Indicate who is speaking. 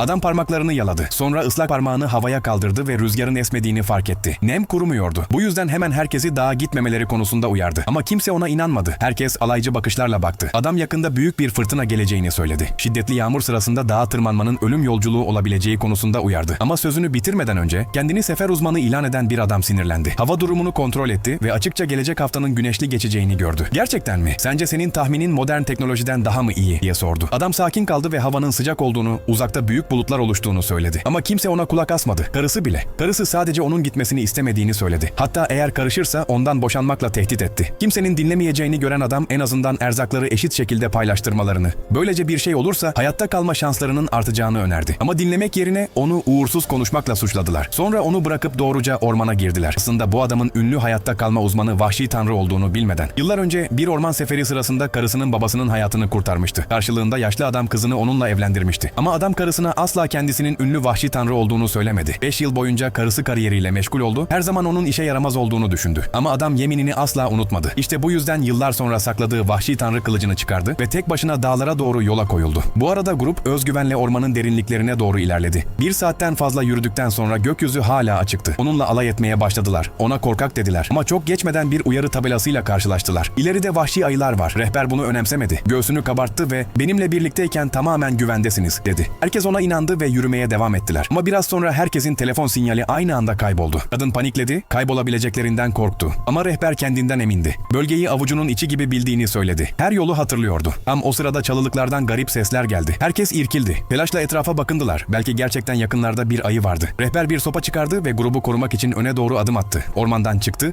Speaker 1: Adam parmaklarını yaladı. Sonra ıslak parmağını havaya kaldırdı ve rüzgarın esmediğini fark etti. Nem kurumuyordu. Bu yüzden hemen herkesi dağa gitmemeleri konusunda uyardı. Ama kimse ona inanmadı. Herkes alaycı bakışlarla baktı. Adam yakında büyük bir fırtına geleceğini söyledi. Şiddetli yağmur sırasında dağa tırmanmanın ölüm yolculuğu olabileceği konusunda uyardı. Ama sözünü bitirmeden önce kendini sefer uzmanı ilan eden bir adam sinirlendi. Hava durumunu kontrol etti ve açıkça gelecek haftanın güneşli geçeceğini gördü. Gerçekten mi? Sence senin tahminin modern teknolojiden daha mı iyi diye sordu. Adam sakin kaldı ve havanın sıcak olduğunu, uzakta büyük bulutlar oluştuğunu söyledi. Ama kimse ona kulak asmadı. Karısı bile. Karısı sadece onun gitmesini istemediğini söyledi. Hatta eğer karışırsa ondan boşanmakla tehdit etti. Kimsenin dinlemeyeceğini gören adam en azından erzakları eşit şekilde paylaştırmalarını. Böylece bir şey olursa hayatta kalma şanslarının artacağını önerdi. Ama dinlemek yerine onu uğursuz konuşmakla suçladılar. Sonra onu bırakıp doğruca ormana girdiler. Aslında bu adamın ünlü hayatta kalma uzmanı vahşi tanrı olduğunu bilmeden. Yıllar önce bir orman seferi sırasında karısının babasının hayatını kurtarmıştı. Karşılığında yaşlı adam kızını onunla evlendirmişti. Ama adam karısına asla kendisinin ünlü vahşi tanrı olduğunu söylemedi. 5 yıl boyunca karısı kariyeriyle meşgul oldu. Her zaman onun işe yaramaz olduğunu düşündü. Ama adam yeminini asla unutmadı. İşte bu yüzden yıllar sonra sakladığı vahşi tanrı kılıcını çıkardı ve tek başına dağlara doğru yola koyuldu. Bu arada grup özgüvenle ormanın derinliklerine doğru ilerledi. Bir saatten fazla yürüdükten sonra gökyüzü hala açıktı. Onunla alay etmeye başladılar. Ona korkak dediler. Ama çok geçmeden bir uyarı tabelasıyla karşılaştılar. İleride vahşi ayılar var. Rehber bunu önemsemedi. Göğsünü kabarttı ve benimle birlikteyken tamamen güvendesiniz dedi. Herkes ona inandı ve yürümeye devam ettiler. Ama biraz sonra herkesin telefon sinyali aynı anda kayboldu. Kadın panikledi, kaybolabileceklerinden korktu. Ama rehber kendinden emindi. Bölgeyi avucunun içi gibi bildiğini söyledi. Her yolu hatırlıyordu. Tam o sırada çalılıklardan garip sesler geldi. Herkes irkildi. Telaşla etrafa bakındılar. Belki gerçekten yakınlarda bir ayı vardı. Rehber bir sopa çıkardı ve grubu korumak için öne doğru adım attı. Ormandan çıktı